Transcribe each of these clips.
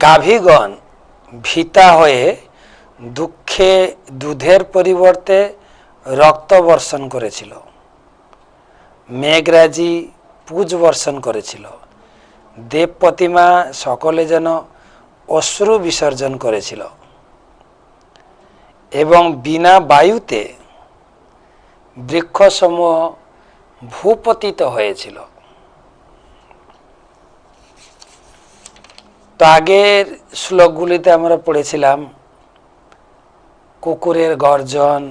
গাভীগণ ভীতা হয়ে দুঃখে দুধের পরিবর্তে রক্ত বর্ষণ করেছিল। মেঘরাজি পুজ বর্ষণ করেছিল। দেব প্রতিমা সকলে যেন অশ্রু বিসর্জন করেছিল। এবং বিনা বায়ুতে বৃক্ষসমূহ ভূপতিত হয়েছিল। তো আগের শ্লোকগুলিতে আমরা পড়েছিলাম, কুকুরের গর্জন,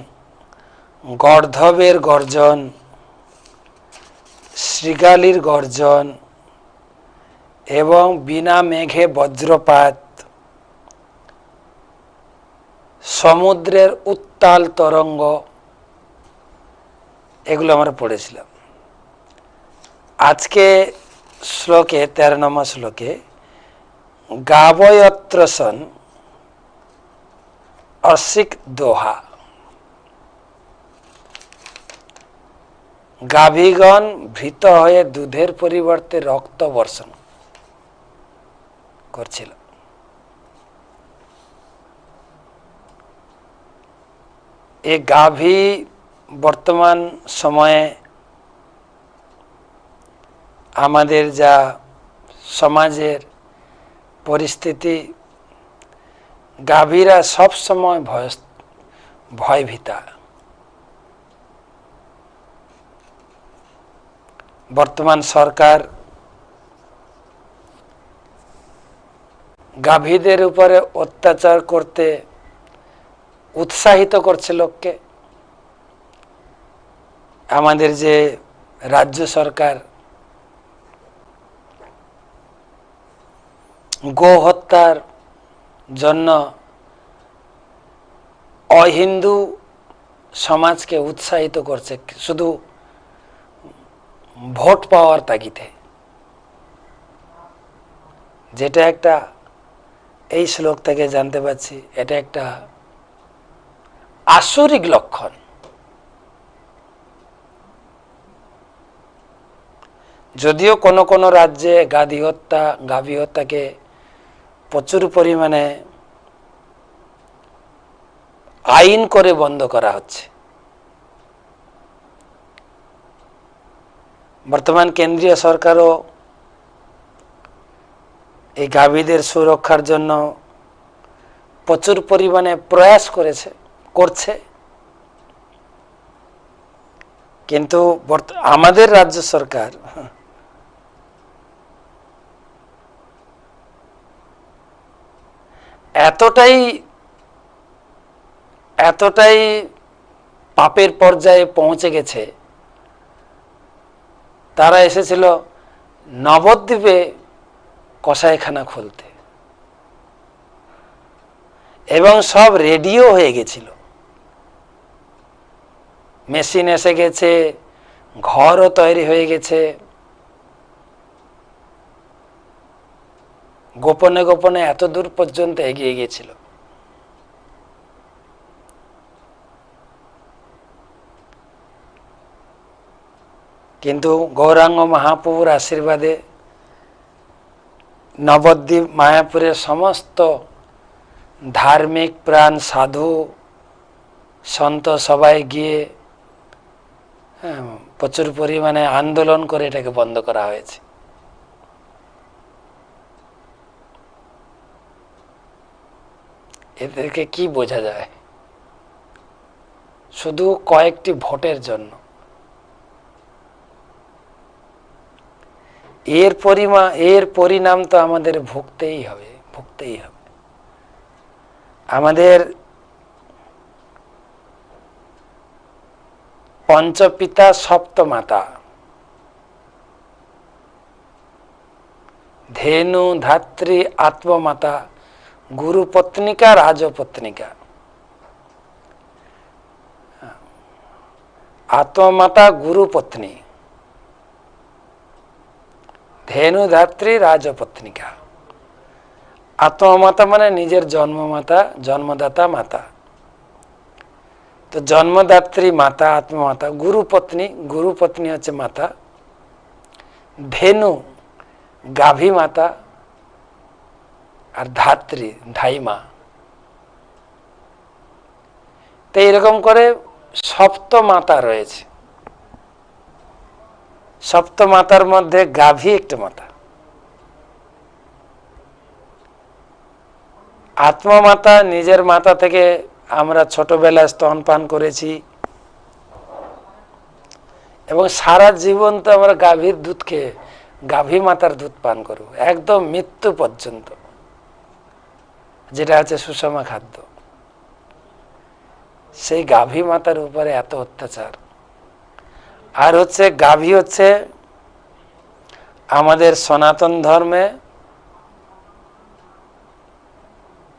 গর্ধবের গর্জন, শৃগালির গর্জন এবং বিনা মেঘে বজ্রপাত, সমুদ্রের উত্তাল তরঙ্গ, এগুলো আমরা পড়েছিলাম। আজকে শ্লোকে, তেরো নম্বর শ্লোকে গাবয়ত্রসন অসিক দোহা গাভীগণ ভীত হয়ে দুধের পরিবর্তে রক্ত বর্ষণ করছিল এই গাভী বর্তমান সময়ে আমাদের যা সমাজের পরিস্থিতি। গাভীরা সবসময় ভয় ভয়ভীতা। বর্তমান সরকার গাভীদের উপরে অত্যাচার করতে উৎসাহিত করছে লোককে। আমাদের যে রাজ্য সরকার গো হত্যার জন্য অহিন্দু সমাজকে উৎসাহিত করছে শুধু ভোট পাওয়ার তাগিদে। যেটা একটা এই শ্লোক থেকে জানতে পারছি, এটা একটা আসরিক লক্ষণ। যদিও কোনো কোনো রাজ্যে গাদি হত্যা, গাভী হত্যাকে প্রচুর পরিমাণে আইন করে বন্ধ করা হচ্ছে। বর্তমান কেন্দ্রীয় সরকারও এই গাভীদের সুরক্ষার জন্য প্রচুর পরিমাণে প্রয়াস করেছে, করছে। কিন্তু আমাদের রাজ্য সরকার এতটাই এতটাই পাপের পর্যায়ে পৌঁছে গেছে। তারা এসেছিল নবদ্বীপে কসাইখানা খুলতে। এবং সব রেডিও হয়ে গেছিল। মেশিন এসে গেছে, ঘরও তৈরি হয়ে গেছে। গোপনে গোপনে এত দূর পর্যন্ত এগিয়ে গিয়েছিল। কিন্তু গৌরাঙ্গ মহাপ্রভুর আশীর্বাদে নবদ্বীপ মায়াপুরের সমস্ত ধার্মিক প্রাণ সাধু সন্ত সবাই গিয়ে হ্যাঁ, প্রচুর পরিমাণে আন্দোলন করে এটাকে বন্ধ করা হয়েছে। এদেরকে কি বোঝা যায়? শুধু কয়েকটি ভোটের জন্য। এর পরিমা, এর পরিণাম তো আমাদের ভুগতেই হবে ভুগতেই হবে। আমাদের পঞ্চপিতা সপ্তমাতা, ধেনু ধাত্রী আত্মমাতা গুরু পত্নিকা রাজপত্নিকা আত্মমাতা গুরু পত্নী ধেনু ধাত্রী রাজপত্নিকা আত্মমাতা মানে নিজের জন্মমাতা জন্মদাতা মাতা তো জন্মদাত্রী মাতা আত্মমাতা গুরু পত্নী গুরু পত্নী হচ্ছে মাতা ধেনু গাভী মাতা আর ধাত্রী, ধাইমা। তো এরকম করে সপ্ত মাতা রয়েছে। সপ্ত মাতার মধ্যে গাভী একটা মাতা। আত্মমাতা নিজের মাতা থেকে আমরা ছোটবেলায় স্তনপান করেছি। এবং সারা জীবন তো আমরা গাভীর দুধ খেয়ে, গাভী মাতার দুধ পান করব। একদম মৃত্যু পর্যন্ত। যেটা হচ্ছে সুষমা খাদ্য। সেই গাভী মাতার উপরে এত অত্যাচার। আর হচ্ছে গাভী হচ্ছে আমাদের সনাতন ধর্মে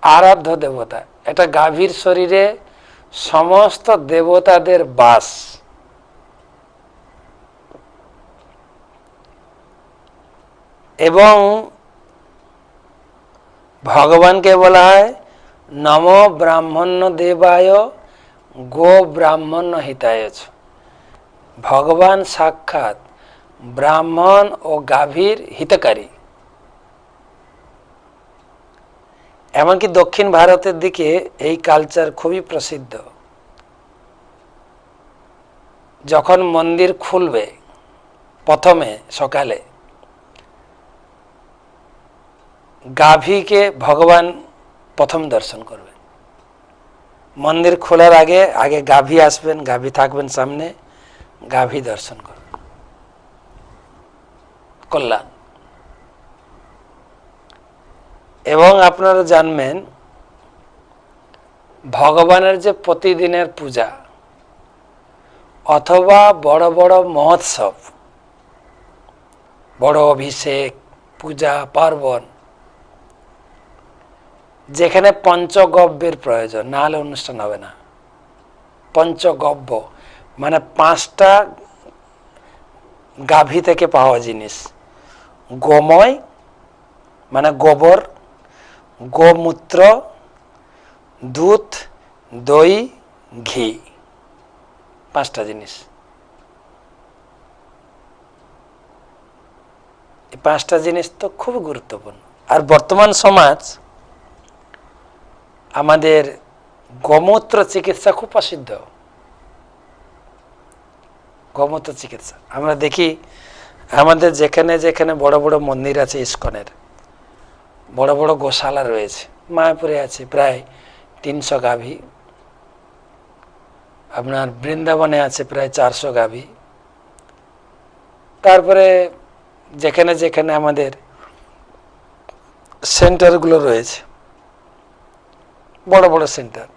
আরাধ্য দেবতা। এটা গাভীর শরীরে সমস্ত দেবতাদের বাস। এবং ভগবানকে বলা হয়? নম ব্রাহ্মণ্য দেবায়, গো ব্রাহ্মণ্য হিতায়চ ভগবান সাক্ষাৎ ব্রাহ্মণ ও গাভীর হিতকারী। এমনকি দক্ষিণ ভারতের দিকে এই কালচার খুবই প্রসিদ্ধ। যখন মন্দির খুলবে প্রথমে সকালে গাভীকে ভগবান প্রথম দর্শন করবেন মন্দির খোলার আগে আগে গাভী আসবেন, গাভী থাকবেন সামনে, গাভী দর্শন করবেন কল্যাণ। এবং আপনারা জানবেন, ভগবানের যে প্রতিদিনের পূজা, অথবা বড় বড় মহোৎসব, বড় অভিষেক, পূজা, পার্বণ যেখানে পঞ্চগব্যের প্রয়োজন না হলে অনুষ্ঠান হবে না। পঞ্চগব্য মানে পাঁচটা গাভী থেকে পাওয়া জিনিস। গোময় মানে গোবর, গোমূত্র, দুধ, দই, ঘি, পাঁচটা জিনিস। পাঁচটা জিনিস তো খুব গুরুত্বপূর্ণ। আর বর্তমান সমাজ আমাদের গোমূত্র চিকিৎসা খুব প্রসিদ্ধ। গোমূত্র চিকিৎসা। আমরা দেখি, আমাদের যেখানে যেখানে বড় বড় মন্দির আছে ইস্কনের, বড় বড় গোশালা রয়েছে, মায়াপুরে আছে প্রায় তিনশো গাভী। আপনার বৃন্দাবনে আছে প্রায় চারশো গাভী। তারপরে যেখানে যেখানে আমাদের সেন্টারগুলো রয়েছে বড় বড় সেন্টার।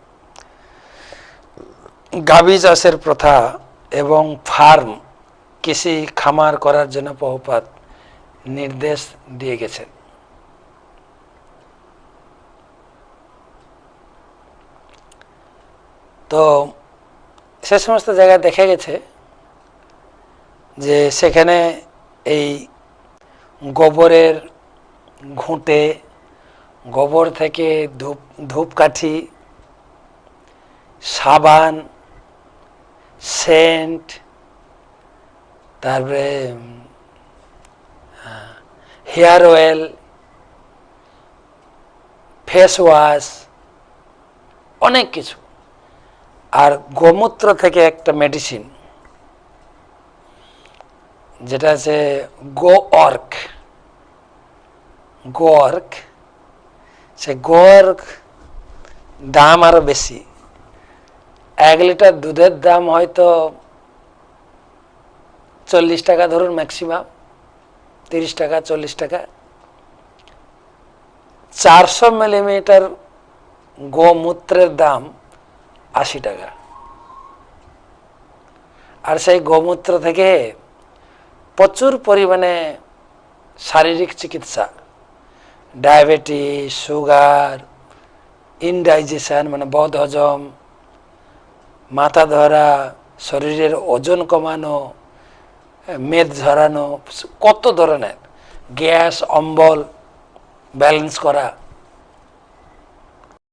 গাভী চাষের প্রথা এবং ফার্ম কৃষি খামার করার জন্য বহুপাত নির্দেশ দিয়ে গেছেন। তো সে সমস্ত জায়গায় দেখা গেছে যে সেখানে এই গোবরের ঘুঁটে গোবর থেকে ধূপ, ধূপকাঠি, সাবান, সেন্ট, তারপরে হেয়ার অয়েল, ফেস ওয়াশ, অনেক কিছু। আর গোমূত্র থেকে একটা মেডিসিন, যেটা আছে গো অর্ক। গো অর্ক সে গোয়ার দাম আরও বেশি। এক লিটার দুধের দাম হয়তো চল্লিশ টাকা ধরুন ম্যাক্সিমাম তিরিশ টাকা, চল্লিশ টাকা। চারশো মিলিমিটার গোমূত্রের দাম আশি টাকা। আর সেই গোমূত্র থেকে প্রচুর পরিমাণে শারীরিক চিকিৎসা। ডায়াবেটিস, সুগার ইনডাইজেশন মানে বদ হজম, মাথা ধরা, শরীরের ওজন কমানো, মেদ ঝরানো, কত ধরনের গ্যাস, অম্বল ব্যালেন্স করা।